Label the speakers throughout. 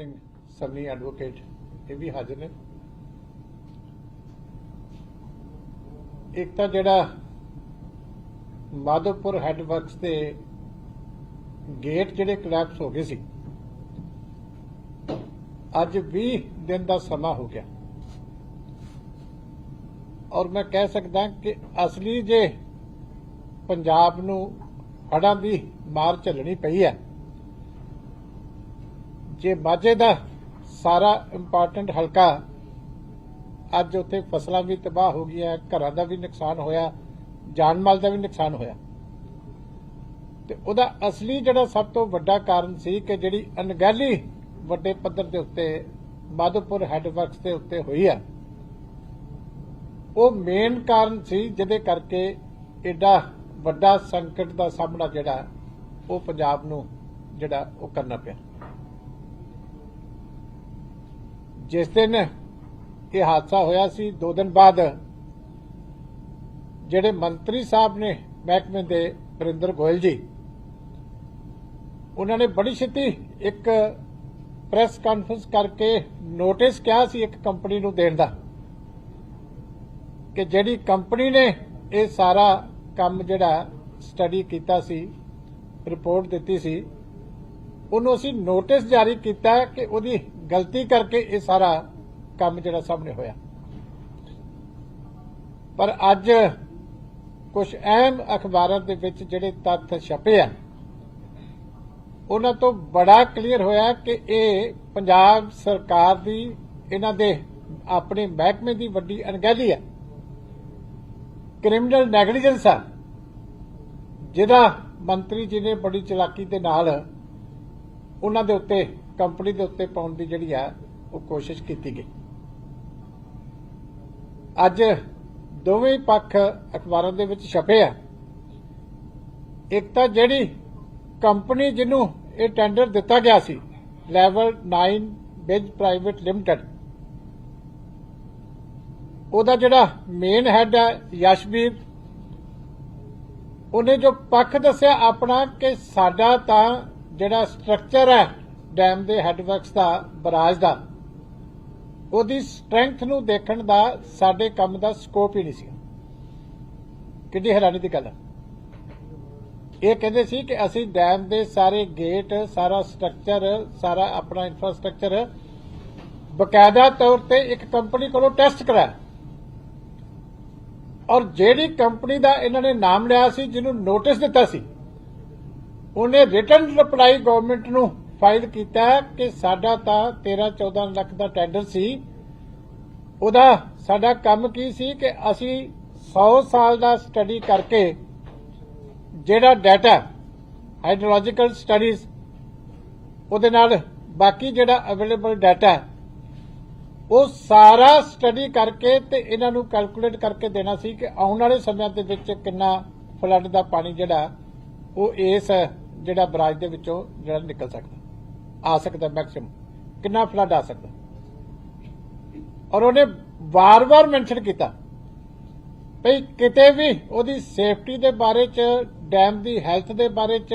Speaker 1: Singh, Sunny advocate ਇਹ ਵੀ ਹਾਜ਼ਰ ਨੇ। ਇੱਕ ਤਾਂ ਜਿਹੜਾ ਮਾਧੋਪੁਰ ਹੈੱਡ ਵਰਕਸ ਦੇ ਗੇਟ ਜਿਹੜੇ ਕਲੈਪਸ ਹੋ ਗਏ ਸੀ, ਅੱਜ 20 ਦਿਨ ਦਾ ਸਮਾਂ ਹੋ ਗਿਆ। ਔਰ ਮੈਂ ਕਹਿ ਸਕਦਾ ਕਿ ਅਸਲੀ ਜੇ ਪੰਜਾਬ ਨੂੰ ਹੜ੍ਹਾਂ ਦੀ ਮਾਰ ਝੱਲਣੀ ਪਈ ਹੈ ਜੇ ਮਾਝੇ ਦਾ ਸਾਰਾ ਇੰਪੋਰਟੈਂਟ ਹਲਕਾ ਅੱਜ ਉੱਥੇ ਫਸਲਾਂ ਵੀ ਤਬਾਹ ਹੋ ਗਈਆਂ, ਘਰਾਂ ਦਾ ਵੀ ਨੁਕਸਾਨ ਹੋਇਆ, ਜਾਨ ਮਾਲ ਦਾ ਵੀ ਨੁਕਸਾਨ ਹੋਇਆ। ਤੇ ਉਹਦਾ ਅਸਲੀ ਜਿਹੜਾ ਸਭ ਤੋਂ ਵੱਡਾ ਕਾਰਨ ਸੀ ਕਿ ਜਿਹੜੀ ਅਣਗਹਿਲੀ ਵੱਡੇ ਪੱਧਰ ਦੇ ਉੱਤੇ, ਮਾਧੋਪੁਰ ਹੈੱਡ ਦੇ ਉੱਤੇ ਹੋਈ ਆ, ਉਹ ਮੇਨ ਕਾਰਨ ਸੀ ਜਿਹਦੇ ਕਰਕੇ ਐਡਾ ਵੱਡਾ ਸੰਕਟ ਦਾ ਸਾਹਮਣਾ ਜਿਹੜਾ ਉਹ ਪੰਜਾਬ ਨੂੰ ਜਿਹੜਾ ਉਹ ਕਰਨਾ ਪਿਆ। ਜਿਸ ਦਿਨ ਇਹ ਹਾਦਸਾ ਹੋਇਆ ਸੀ, ਦੋ ਦਿਨ ਬਾਅਦ ਜਿਹੜੇ ਮੰਤਰੀ ਸਾਹਿਬ ਨੇ ਮਹਿਕਮੇ ਦੇ ਵਰਿੰਦਰ ਗੋਇਲ ਜੀ, ਉਹਨਾਂ ਨੇ ਬੜੀ ਛੇਤੀ ਇੱਕ ਪ੍ਰੈਸ ਕਾਨਫਰੰਸ ਕਰਕੇ ਨੋਟਿਸ ਕਿਹਾ ਸੀ ਇੱਕ ਕੰਪਨੀ ਨੂੰ ਦੇਣ ਦਾ, ਕਿ ਜਿਹੜੀ ਕੰਪਨੀ ਨੇ ਇਹ ਸਾਰਾ ਕੰਮ ਜਿਹੜਾ ਸਟੱਡੀ ਕੀਤਾ ਸੀ, ਰਿਪੋਰਟ ਦਿੱਤੀ ਸੀ, ਉਹਨੂੰ ਅਸੀਂ ਨੋਟਿਸ ਜਾਰੀ ਕੀਤਾ ਕਿ ਉਹਦੀ ਗਲਤੀ ਕਰਕੇ ਇਹ ਸਾਰਾ ਕੰਮ ਜਿਹੜਾ ਸਾਹਮਣੇ ਹੋਇਆ। ਪਰ ਅੱਜ ਕੁਝ ਅਹਿਮ ਅਖਬਾਰਾਂ ਦੇ ਵਿੱਚ ਜਿਹੜੇ ਤੱਥ ਛਪੇ ਆ, ਉਹਨਾਂ ਤੋਂ ਬੜਾ ਕਲੀਅਰ ਹੋਇਆ ਕਿ ਇਹ ਪੰਜਾਬ ਸਰਕਾਰ ਦੀ, ਇਹਨਾਂ ਦੇ ਆਪਣੇ ਮਹਿਕਮੇ ਦੀ ਵੱਡੀ ਅਣਗਹਿਲੀ ਹੈ ਕ੍ਰਿਮੀਨਲ ਨੈਗਲੀਜੈਂਸ ਆ, ਜਿਹਦਾ ਮੰਤਰੀ ਜੀ ਨੇ ਬੜੀ ਚਲਾਕੀ ਦੇ ਨਾਲ ਉਹਨਾਂ ਦੇ ਉੱਤੇ ਕੰਪਨੀ ਦੇ ਉੱਤੇ ਪਾਉਣ ਦੀ ਜਿਹੜੀ ਆ, ਉਹ ਕੋਸ਼ਿਸ਼ ਕੀਤੀ ਗਈ। ਅੱਜ ਦੋਵੇਂ ਪੱਖ ਅਖਬਾਰਾਂ ਦੇ ਵਿੱਚ ਛਪੇ ਆ। ਇੱਕ ਤਾਂ ਜਿਹੜੀ ਕੰਪਨੀ ਜਿਹਨੂੰ ਇਹ ਟੈਂਡਰ ਦਿੱਤਾ ਗਿਆ ਸੀ ਲੈਵਲ 9 ਬਿਜ ਪ੍ਰਾਈਵੇਟ ਲਿਮਟਿਡ ਉਹਦਾ ਜਿਹੜਾ ਮੇਨ ਹੈਡ ਹੈ ਯਸ਼ਵੀਰ, ਉਹਨੇ ਜੋ ਪੱਖ ਦੱਸਿਆ ਆਪਣਾ ਕਿ ਸਾਡਾ ਤਾਂ ਜਿਹੜਾ ਸਟਰਕਚਰ ਹੈ ਡੈਮ ਦੇ ਹੈਡਵਰਕਸ ਦਾ ਬਰਾਜ ਦਾ, ਉਹਦੀ ਸਟਰੈਂਥ ਨੂੰ ਦੇਖਣ ਦਾ ਸਾਡੇ ਕੰਮ ਦਾ ਸਕੋਪ ਹੀ ਨਹੀਂ ਸੀ। ਕਿੰਨੀ ਹੈਰਾਨੀ ਦੀ ਗੱਲ ਹੈ ਇਹ ਕਹਿੰਦੇ ਸੀ ਕਿ ਅਸੀਂ ਡੈਮ ਦੇ ਸਾਰੇ ਗੇਟ, ਸਾਰਾ ਸਟਰਕਚਰ ਸਾਰਾ ਆਪਣਾ ਇਨਫਰਾਸਟ੍ਰਕਚਰ ਬਕਾਇਦਾ ਤੌਰ ਤੇ ਇੱਕ ਕੰਪਨੀ ਕੋਲੋਂ ਟੈਸਟ ਕਰਾਇਆ। ਔਰ ਜਿਹੜੀ ਕੰਪਨੀ ਦਾ ਇਹਨਾਂ ਨੇ ਨਾਮ ਲਿਆ ਸੀ, ਜਿਹਨੂੰ ਨੋਟਿਸ ਦਿੱਤਾ ਸੀ, ਉਹਨੇ ਰਿਟਰਨ ਰਿਪਲਾਈ ਗਵਰਨਮੈਂਟ ਨੂੰ ਫਾਈਲ ਕੀਤਾ ਕਿ ਸਾਡਾ ਤਾਂ 13 14 ਲੱਖ ਦਾ ਟੈਂਡਰ ਸੀ। ਉਹਦਾ ਸਾਡਾ ਕੰਮ ਕੀ ਸੀ ਕਿ ਅਸੀਂ 100 ਸਾਲ ਦਾ ਸਟੱਡੀ ਕਰਕੇ ਜਿਹੜਾ ਡਾਟਾ, ਹਾਈਡਰੋਲੋਜੀਕਲ ਸਟੱਡੀਜ਼, ਉਹਦੇ ਨਾਲ ਬਾਕੀ ਜਿਹੜਾ ਅਵੇਲੇਬਲ ਡਾਟਾ, ਉਹ ਸਾਰਾ ਸਟੱਡੀ ਕਰਕੇ ਤੇ ਇਹਨਾਂ ਨੂੰ ਕੈਲਕੂਲੇਟ ਕਰਕੇ ਦੇਣਾ ਸੀ ਕਿ ਆਉਣ ਵਾਲੇ ਸਮਿਆਂ ਦੇ ਵਿੱਚ ਕਿੰਨਾ ਫਲੱਡ ਦਾ ਪਾਣੀ ਜਿਹੜਾ, ਉਹ ਇਸ ਜਿਹੜਾ ਬਰਾਜ ਦੇ ਵਿੱਚੋਂ ਜਿਹੜਾ ਨਿਕਲ ਸਕਦਾ। ਆ ਸਕਦਾ ਮੈਕਸਿਮਮ ਕਿੰਨਾ ਫਲੱਡ ਆ ਸਕਦਾ? ਔਰ ਉਹਨੇ ਵਾਰ-ਵਾਰ ਮੈਂਸ਼ਨ ਕੀਤਾ ਭਈ ਕਿਤੇ ਵੀ ਉਹਦੀ ਸੇਫਟੀ ਦੇ ਬਾਰੇ ਚ ਡੈਮ ਦੀ ਹੈਲਥ ਦੇ ਬਾਰੇ ਚ,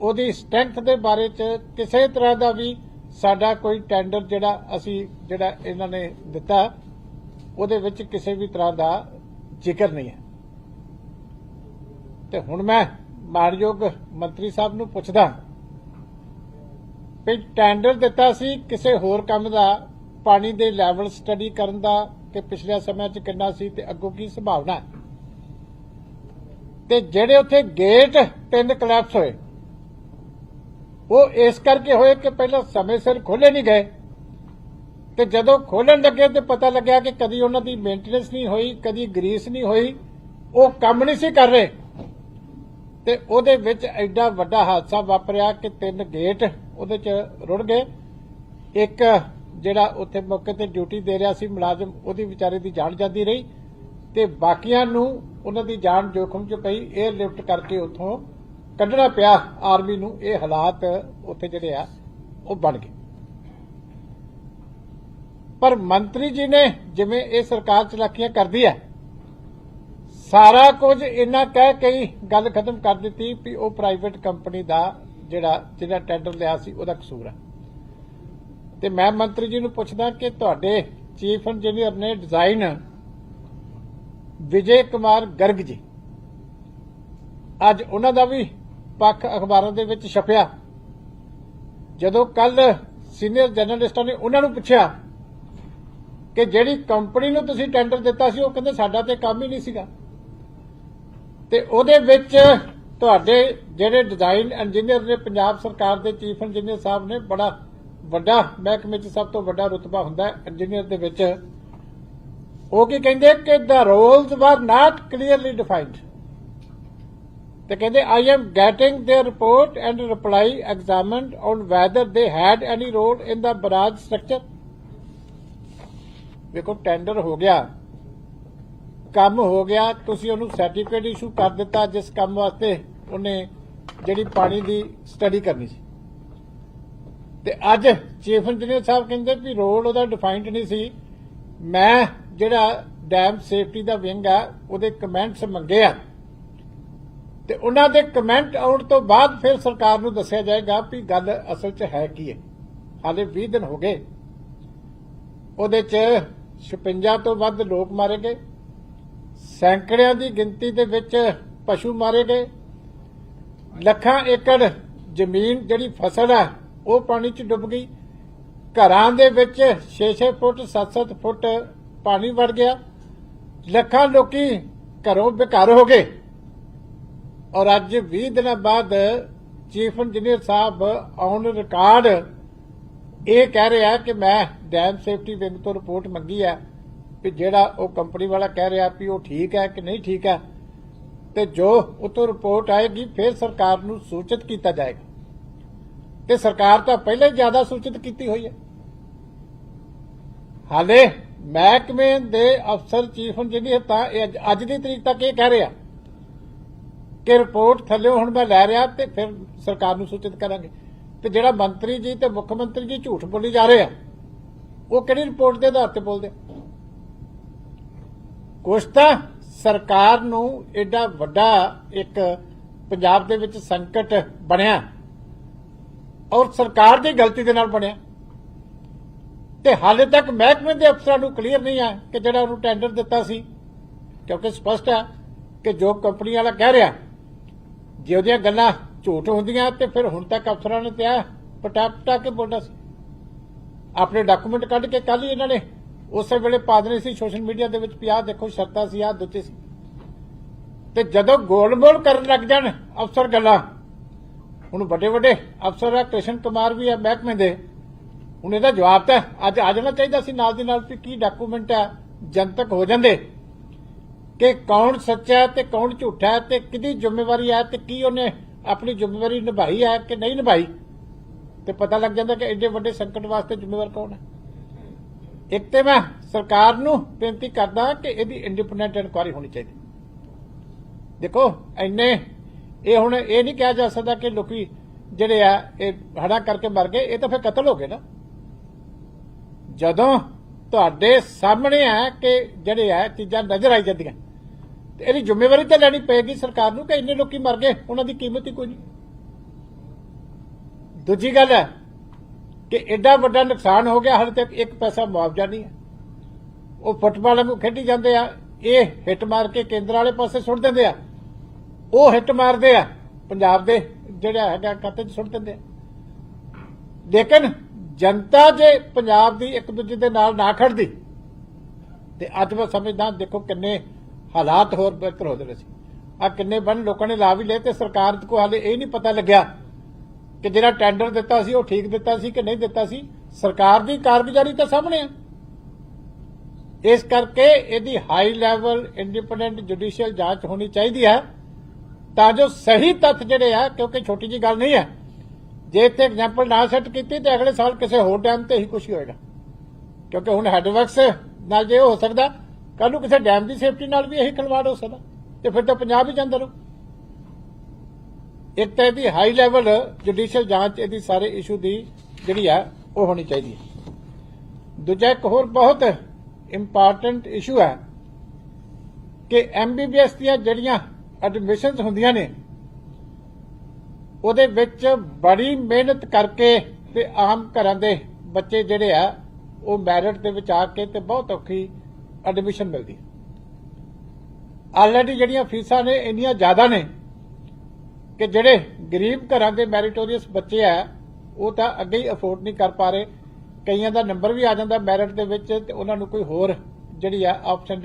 Speaker 1: ਉਹਦੀ ਸਟਰੈਂਥ ਦੇ ਬਾਰੇ ਚ ਕਿਸੇ ਤਰ੍ਹਾਂ ਦਾ ਵੀ ਸਾਡਾ ਕੋਈ ਟੈਂਡਰ ਜਿਹੜਾ ਅਸੀਂ, ਜਿਹੜਾ ਇਹਨਾਂ ਨੇ ਦਿੱਤਾ, ਉਹਦੇ ਵਿੱਚ ਕਿਸੇ ਵੀ ਤਰ੍ਹਾਂ ਦਾ ਜ਼ਿਕਰ ਨਹੀਂ ਹੈ। ਤੇ ਹੁਣ ਮੈਂ ਮਾਨਯੋਗ ਮੰਤਰੀ ਸਾਹਿਬ ਨੂੰ ਪੁੱਛਦਾ ਵੀ ਟੈਂਡਰ ਦਿੱਤਾ ਸੀ ਕਿਸੇ ਹੋਰ ਕੰਮ ਦਾ, ਪਾਣੀ ਦੇ ਲੈਵਲ ਸਟੱਡੀ ਕਰਨ ਦਾ ਕਿ ਪਿਛਲੇ ਸਮਿਆਂ 'ਚ ਕਿੰਨਾ ਸੀ ਤੇ ਅੱਗੋਂ ਕੀ ਸੰਭਾਵਨਾ ਤੇ ਜਿਹੜੇ ਉੱਥੇ ਗੇਟ ਤਿੰਨ ਕਲੈਪਸ ਹੋਏ, ਉਹ ਇਸ ਕਰਕੇ ਹੋਏ ਕਿ ਪਹਿਲਾਂ ਸਮੇਂ ਸਿਰ ਖੋਲੇ ਨਹੀਂ ਗਏ। ਤੇ ਜਦੋਂ ਖੋਲਣ ਲੱਗੇ ਤੇ ਪਤਾ ਲੱਗਿਆ ਕਿ ਕਦੀ ਉਹਨਾਂ ਦੀ ਮੇਨਟੇਨੈਂਸ ਨਹੀਂ ਹੋਈ, ਕਦੀ ਗਰੀਸ ਨਹੀਂ ਹੋਈ, ਉਹ ਕੰਮ ਨਹੀਂ ਸੀ ਕਰ ਰਹੇ। ਤੇ ਉਹਦੇ ਵਿੱਚ ਐਡਾ ਵੱਡਾ ਹਾਦਸਾ ਵਾਪਰਿਆ ਕਿ ਤਿੰਨ ਗੇਟ ਉਹਦੇ 'ਚ ਰੁੜ ਗਏ। ਇੱਕ ਜਿਹੜਾ ਉੱਥੇ ਮੌਕੇ ਤੇ ਡਿਊਟੀ ਦੇ ਰਿਹਾ ਸੀ, ਮੁਲਾਜ਼ਮ ਉਹਦੀ ਵਿਚਾਰੇ ਦੀ ਜਾਨ ਜਾਂਦੀ ਰਹੀ ਤੇ ਬਾਕੀਆਂ ਨੂੰ ਉਹਨਾਂ ਦੀ ਜਾਨ ਜੋਖਮ 'ਚ ਪਈ 에ਅਰ ਲਿਫਟ ਕਰਕੇ ਉੱਥੋਂ ਕੱਢਣਾ ਪਿਆ ਆਰਮੀ ਨੂੰ। ਇਹ ਹਾਲਾਤ ਉੱਥੇ ਜਿਹੜੇ ਆ, ਉਹ ਬਣ ਗਏ। ਪਰ ਮੰਤਰੀ ਜੀ ਨੇ ਜਿਵੇਂ ਇਹ ਸਰਕਾਰ ਚਲਾਕੀਆਂ ਕਰਦੀ ਹੈ, ਸਾਰਾ ਕੁਝ ਇਹਨਾਂ ਕਹਿ ਕੇ ਗੱਲ ਖਤਮ ਕਰ ਦਿੱਤੀ ਵੀ ਉਹ ਪ੍ਰਾਈਵੇਟ ਕੰਪਨੀ ਦਾ ਜਿਹੜਾ ਜਿਹੜਾ ਟੈਂਡਰ ਲਿਆ ਸੀ, ਉਹਦਾ ਕਸੂਰ ਹੈ ਤੇ ਮੈਂ ਮੰਤਰੀ ਜੀ ਨੂੰ ਪੁੱਛਦਾ ਕਿ ਤੁਹਾਡੇ ਚੀਫ ਇੰਜੀਨੀਅਰ ਨੇ ਡਿਜ਼ਾਈਨ ਵਿਜੇ ਕੁਮਾਰ ਗਰਗ ਜੀ, ਅੱਜ ਉਹਨਾਂ ਦਾ ਵੀ ਪੱਖ ਅਖਬਾਰਾਂ ਦੇ ਵਿੱਚ ਛਪਿਆ। ਜਦੋਂ ਕੱਲ ਸੀਨੀਅਰ ਜਰਨਲਿਸਟਾਂ ਨੇ ਉਹਨਾਂ ਨੂੰ ਪੁੱਛਿਆ ਕਿ ਜਿਹੜੀ ਕੰਪਨੀ ਨੂੰ ਤੁਸੀਂ ਟੈਂਡਰ ਦਿੱਤਾ ਸੀ, ਉਹ ਕਹਿੰਦੇ ਸਾਡਾ ਤੇ ਕੰਮ ਹੀ ਨਹੀਂ ਸੀਗਾ। ਤੇ ਉਹਦੇ ਵਿੱਚ ਤੁਹਾਡੇ ਜਿਹੜੇ ਡਿਜ਼ਾਈਨ ਇੰਜੀਨੀਅਰ ਨੇ ਪੰਜਾਬ ਸਰਕਾਰ ਦੇ ਚੀਫ ਇੰਜੀਨੀਅਰ ਸਾਹਿਬ ਨੇ ਬੜਾ ਵੱਡਾ ਮਹਿਕਮੇ 'ਚ ਸਭ ਤੋਂ ਵੱਡਾ ਰੁਤਬਾ ਹੁੰਦਾ ਇੰਜੀਨੀਅਰ ਦੇ ਵਿੱਚ ਉਹ ਕੀ ਕਹਿੰਦੇ ਕਿ ਦਾ ਰੋਲਸ ਵਰ ਨਾਟ ਕਲੀਅਰਲੀ ਡਿਫਾਈਨਡ ਤੇ ਕਹਿੰਦੇ I am getting their report and reply examined on whether they had any role in the barrage structure ਵੇਖੋ ਟੈਂਡਰ ਹੋ ਗਿਆ ਕੰਮ ਹੋ ਗਿਆ, ਤੁਸੀਂ ਉਹਨੂੰ ਸਰਟੀਫਿਕੇਟ ਇਸ਼ੂ ਕਰ ਦਿੱਤਾ ਜਿਸ ਕੰਮ ਵਾਸਤੇ ਉਹਨੇ ਜਿਹੜੀ ਪਾਣੀ ਦੀ ਸਟੱਡੀ ਕਰਨੀ ਸੀ। ਤੇ ਅੱਜ ਚੀਫ ਇੰਜੀਨੀਅਰ ਸਾਹਿਬ ਕਹਿੰਦੇ ਵੀ ਰੋਲ ਉਹਦਾ ਡਿਫਾਈਨਡ ਨਹੀਂ ਸੀ। ਮੈਂ ਜਿਹੜਾ ਡੈਮ ਸੇਫਟੀ ਦਾ ਵਿੰਗ ਆ, ਉਹਦੇ ਕਮੈਂਟਸ ਮੰਗੇ ਆ। ਤੇ ਉਹਨਾਂ ਦੇ ਕਮੈਂਟ ਆਉਣ ਤੋਂ ਬਾਅਦ ਫਿਰ ਸਰਕਾਰ ਨੂੰ ਦੱਸਿਆ ਜਾਏਗਾ ਵੀ ਗੱਲ ਅਸਲ 'ਚ ਹੈ ਕੀ ਹੈ। ਹਾਲੇ 20 ਦਿਨ ਹੋ ਗਏ। ਉਹਦੇ 'ਚ 56 ਤੋਂ ਵੱਧ ਲੋਕ ਮਾਰੇ ਗਏ। ਸੈਂਕੜਿਆਂ ਦੀ ਗਿਣਤੀ ਦੇ ਵਿੱਚ ਪਸ਼ੂ ਮਾਰੇ ਗਏ। ਲੱਖਾਂ ਏਕੜ ਜ਼ਮੀਨ ਜਿਹੜੀ ਫਸਲ ਹੈ ਉਹ ਪਾਣੀ 'ਚ ਡੁੱਬ ਗਈ। ਘਰਾਂ ਦੇ ਵਿੱਚ 6-6 ਫੁੱਟ 7-7 ਫੁੱਟ ਪਾਣੀ ਵੜ ਗਿਆ। ਲੱਖਾਂ ਲੋਕੀ ਘਰੋਂ ਬੇਘਰ ਹੋ ਗਏ। ਔਰ ਅੱਜ 20 ਦਿਨਾਂ ਬਾਅਦ ਚੀਫ ਇੰਜੀਨੀਅਰ ਸਾਹਿਬ ਔਨ ਰਿਕਾਰਡ ਇਹ ਕਹਿ ਰਿਹਾ ਕਿ ਮੈਂ ਡੈਮ ਸੇਫਟੀ ਵਿੰਗ ਤੋਂ ਰਿਪੋਰਟ ਮੰਗੀ ਹੈ। ਕਿ ਜਿਹੜਾ ਉਹ ਕੰਪਨੀ ਵਾਲਾ ਕਹਿ ਰਿਹਾ ਵੀ ਉਹ ਠੀਕ ਹੈ ਕਿ ਨਹੀਂ ਠੀਕ ਹੈ, ਤੇ ਜੋ ਉਤੋਂ ਰਿਪੋਰਟ ਆਏਗੀ, ਫਿਰ ਸਰਕਾਰ ਨੂੰ ਸੂਚਿਤ ਕੀਤਾ ਜਾਏਗਾ। ਤੇ ਸਰਕਾਰ ਤਾਂ ਪਹਿਲਾਂ ਹੀ ਜ਼ਿਆਦਾ ਸੂਚਿਤ ਕੀਤੀ ਹੋਈ ਹੈ। ਹਾਲੇ ਮਹਿਕਮੇ ਦੇ ਅਫਸਰ, ਚੀਫ ਇੰਜੀਨੀਅਰ ਤਾਂ ਅੱਜ- ਦੀ ਤਰੀਕ ਤੱਕ ਇਹ ਕਹਿ ਰਿਹਾ ਕਿ ਰਿਪੋਰਟ ਥੱਲੇ ਹੁਣ ਮੈਂ ਲੈ ਰਿਹਾ ਤੇ ਫਿਰ ਸਰਕਾਰ ਨੂੰ ਸੂਚਿਤ ਕਰਾਂਗੇ। ਤੇ ਜਿਹੜਾ ਮੰਤਰੀ ਜੀ ਤੇ ਮੁੱਖ ਮੰਤਰੀ ਜੀ ਝੂਠ ਬੋਲੀ ਜਾ ਰਹੇ ਆ, ਉਹ ਕਿਹੜੀ ਰਿਪੋਰਟ ਦੇ ਆਧਾਰ ਤੇ ਬੋਲਦੇ ਕੁਛ ਤਾਂ ਸਰਕਾਰ ਨੂੰ ਐਡਾ ਵੱਡਾ ਇੱਕ ਪੰਜਾਬ ਦੇ ਵਿੱਚ ਸੰਕਟ ਬਣਿਆ ਔਰ ਸਰਕਾਰ ਦੀ ਗਲਤੀ ਦੇ ਨਾਲ ਬਣਿਆ। ਤੇ ਹਾਲੇ ਤੱਕ ਮਹਿਕਮੇ ਦੇ ਅਫਸਰਾਂ ਨੂੰ ਕਲੀਅਰ ਨਹੀਂ ਆ ਕਿ ਜਿਹੜਾ ਉਹਨੂੰ ਟੈਂਡਰ ਦਿੱਤਾ ਸੀ, ਕਿਉਂਕਿ ਸਪਸ਼ਟ ਹੈ ਕਿ ਜੋ ਕੰਪਨੀ ਵਾਲਾ ਕਹਿ ਰਿਹਾ, ਜੇ ਉਹਦੀਆਂ ਗੱਲਾਂ ਝੂਠ ਹੁੰਦੀਆਂ ਤੇ ਫਿਰ ਹੁਣ ਤੱਕ ਅਫਸਰਾਂ ਨੇ ਤੇ ਆ ਪਟਾ ਪਟਾ ਕੇ ਬੋਲਣਾ ਸੀ। ਆਪਣੇ ਡਾਕੂਮੈਂਟ ਕੱਢ ਕੇ ਕੱਲ ਹੀ ਇਹਨਾਂ ਨੇ ਉਸੇ ਵੇਲੇ ਪਾ ਸੀ ਸੋਸ਼ਲ ਮੀਡੀਆ ਦੇ ਵਿੱਚ ਵੀ ਆਹ ਦੇਖੋ ਸ਼ਰਤਾ ਸੀ, ਆਹ ਦਿੱਤੇ ਸੀ। ਤੇ ਜਦੋਂ ਗੋਲਮੋਲ ਕਰਨ ਲੱਗ ਜਾਣ ਅਫਸਰ ਗੱਲਾਂ, ਹੁਣ ਵੱਡੇ ਵੱਡੇ ਅਫਸਰ ਆ, ਕ੍ਰਿਸ਼ਨ ਕੁਮਾਰ ਵੀ ਆ ਮਹਿਕਮੇ ਦੇ, ਹੁਣ ਇਹਦਾ ਜਵਾਬ ਤਾਂ ਅੱਜ ਆ ਜਾਣਾ ਚਾਹੀਦਾ ਸੀ ਨਾਲ ਦੀ ਨਾਲ ਵੀ ਕੀ ਡਾਕੂਮੈਂਟ ਹੈ ਜਨਤਕ ਹੋ ਜਾਂਦੇ। ਕਿ ਕੌਣ ਸੱਚਾ ਤੇ ਕੌਣ ਝੂਠਾ ਹੈ ਤੇ ਕਿਹਦੀ ਜ਼ਿੰਮੇਵਾਰੀ ਹੈ ਤੇ ਕੀ ਉਹਨੇ ਆਪਣੀ ਜ਼ਿੰਮੇਵਾਰੀ ਨਿਭਾਈ ਹੈ ਕਿ ਨਹੀਂ ਨਿਭਾਈ। ਤੇ ਪਤਾ ਲੱਗ ਜਾਂਦਾ ਕਿ ਐਡੇ ਵੱਡੇ ਸੰਕਟ ਵਾਸਤੇ ਜ਼ਿੰਮੇਵਾਰ ਕੌਣ ਹੈ। ਇੱਕ ਤੇ ਮੈਂ ਸਰਕਾਰ ਨੂੰ ਬੇਨਤੀ ਕਰਦਾ ਕਿ ਇਹਦੀ ਇੰਡੀਪੈਂਡੈਂਟ ਇਨਕੁਆਇਰੀ ਹੋਣੀ ਚਾਹੀਦੀ। ਦੇਖੋ, ਇੰਨੇ, ਇਹ ਹੁਣ ਇਹ ਨਹੀਂ ਕਿਹਾ ਜਾ ਸਕਦਾ ਕਿ ਲੋਕੀ ਜਿਹੜੇ ਆ, ਇਹ ਹੜਾ ਕਰਕੇ ਮਰ ਗਏ, ਇਹ ਤਾਂ ਫਿਰ ਕਤਲ ਹੋ ਗਏ ਨਾ। ਜਦੋਂ ਤੁਹਾਡੇ ਸਾਹਮਣੇ ਆ ਕਿ ਜਿਹੜੇ ਆ ਚੀਜ਼ਾਂ ਨਜ਼ਰ ਆਈ ਜਾਂਦੀਆਂ, ਤੇ ਇਹਦੀ ਜ਼ਿੰਮੇਵਾਰੀ ਤਾਂ ਲੈਣੀ ਪਏਗੀ ਸਰਕਾਰ ਨੂੰ ਕਿ ਇੰਨੇ ਲੋਕੀ ਮਰ ਗਏ, ਉਹਨਾਂ ਦੀ ਕੀਮਤ ਹੀ ਕੋਈ ਨਹੀਂ। ਦੂਜੀ ਗੱਲ ਹੈ ਕਿ ਐਡਾ ਵੱਡਾ ਨੁਕਸਾਨ ਹੋ ਗਿਆ ਹਾਲੇ ਤੱਕ ਇੱਕ ਪੈਸਾ ਮੁਆਵਜ਼ਾ ਨਹੀਂ ਹੈ। ਉਹ ਫੁੱਟਬਾਲ ਨੂੰ ਖੇਡੀ ਜਾਂਦੇ ਆ, ਇਹ ਹਿੱਟ ਮਾਰ ਕੇ ਕੇਂਦਰ ਵਾਲੇ ਪਾਸੇ ਸੁੱਟ ਦਿੰਦੇ ਆ। ਉਹ ਹਿੱਟ ਮਾਰਦੇ ਆ, ਪੰਜਾਬ ਦੇ ਜਿਹੜਾ ਹੈਗਾ ਖਾਤੇ 'ਚ ਸੁੱਟ ਦਿੰਦੇ ਆ। ਲੇਕਿਨ ਜਨਤਾ ਜੇ ਪੰਜਾਬ ਦੀ ਇੱਕ ਦੂਜੇ ਦੇ ਨਾਲ ਨਾ ਖੜਦੀ, ਤੇ ਅੱਜ ਮੈਂ ਸਮਝਦਾ, ਦੇਖੋ ਕਿੰਨੇ ਹਾਲਾਤ ਹੋਰ ਬਿਹਤਰ ਹੋ ਜਾਣੇ ਸੀ। ਆ ਕਿੰਨੇ ਬਣ ਲੋਕਾਂ ਨੇ ਲਾ ਵੀ ਲਏ ਤੇ ਸਰਕਾਰ ਕੋ ਹਾਲੇ ਇਹ ਨਹੀਂ ਪਤਾ ਲੱਗਿਆ ਕਿ ਜਿਹੜਾ ਟੈਂਡਰ ਦਿੱਤਾ ਸੀ, ਉਹ ਠੀਕ ਦਿੱਤਾ ਸੀ ਕਿ ਨਹੀਂ ਦਿੱਤਾ ਸੀ? ਸਰਕਾਰ ਦੀ ਕਾਰਗੁਜ਼ਾਰੀ ਤਾਂ ਸਾਹਮਣੇ ਆ। ਇਸ ਕਰਕੇ ਇਹਦੀ ਹਾਈ ਲੈਵਲ ਇੰਡੀਪੈਂਡੈਂਟ ਜੁਡੀਸ਼ੀਅਲ ਜਾਂਚ ਹੋਣੀ ਚਾਹੀਦੀ ਹੈ। ਤਾਂ ਜੋ ਸਹੀ ਤੱਥ ਜਿਹੜੇ ਆ, ਕਿਉਂਕਿ ਛੋਟੀ ਜੀ ਗੱਲ ਨਹੀਂ ਹੈ। ਜੇ ਇੱਥੇ ਐਗਜ਼ਾਮਪਲ ਨਾ ਸੈੱਟ ਕੀਤੀ, ਤੇ ਅਗਲੇ ਸਾਲ ਕਿਸੇ ਹੋਰ ਡੈਮ ਤੇ ਹੀ ਕੁਝ ਹੋਏਗਾ। ਕਿਉਂਕਿ ਹੁਣ ਹੈਡਵਰਕਸ ਨਾਲ ਜੇ ਹੋ ਸਕਦਾ ਕੱਲ ਨੂੰ ਕਿਸੇ ਡੈਮ ਦੀ ਸੇਫਟੀ ਨਾਲ ਵੀ ਇਹੀ ਖਲਵਾੜ ਹੋ ਸਕਦਾ। ਤੇ ਫਿਰ ਤਾਂ ਪੰਜਾਬ ਹੀ ਜਾਂਦਾ ਰਹੂ। ਇੱਕ ਤਾਂ ਇਹਦੀ ਹਾਈ ਲੈਵਲ ਜੁਡੀਸ਼ੀਅਲ ਜਾਂਚ ਇਹਦੀ ਸਾਰੇ ਇਸ਼ੂ ਦੀ ਜਿਹੜੀ ਆ, ਉਹ ਹੋਣੀ ਚਾਹੀਦੀ ਹੈ। ਦੂਜਾ ਇੱਕ ਹੋਰ ਬਹੁਤ ਇੰਪੋਰਟੈਂਟ ਇਸ਼ੂ ਹੈ ਕਿ ਐਮਬੀਬੀਐਸ ਦੀਆਂ ਜਿਹੜੀਆਂ ਐਡਮਿਸ਼ਨਸ ਹੁੰਦੀਆਂ ਨੇ, ਉਹਦੇ ਵਿੱਚ ਬੜੀ ਮਿਹਨਤ ਕਰਕੇ ਤੇ ਆਮ ਘਰਾਂ ਦੇ ਬੱਚੇ ਜਿਹੜੇ ਆ, ਉਹ ਮੈਰਿਟ ਦੇ ਵਿੱਚ ਆ ਕੇ ਤੇ ਬਹੁਤ ਔਖੀ ਐਡਮਿਸ਼ਨ ਮਿਲਦੀ ਆਲਰੇਡੀ ਜਿਹੜੀਆਂ ਫੀਸਾਂ ਨੇ ਇੰਨੀਆਂ ਜ਼ਿਆਦਾ ਨੇ ਕਿ ਜਿਹੜੇ ਗਰੀਬ ਘਰਾਂ ਦੇ ਮੈਰੀਟੋਰੀਅਸ ਬੱਚੇ ਆ, ਉਹ ਤਾਂ ਅੱਗੇ ਹੀ ਅਫੋਰਡ ਨਹੀਂ ਕਰ ਪਾ ਰਹੇ। ਕਈਆਂ ਦਾ ਨੰਬਰ ਵੀ ਆ ਜਾਂਦਾ ਮੈਰਿਟ ਦੇ ਵਿੱਚ ਤੇ ਉਹਨਾਂ ਨੂੰ ਕੋਈ ਹੋਰ ਜਿਹੜੀ ਆ ਆਪਸ਼ਨ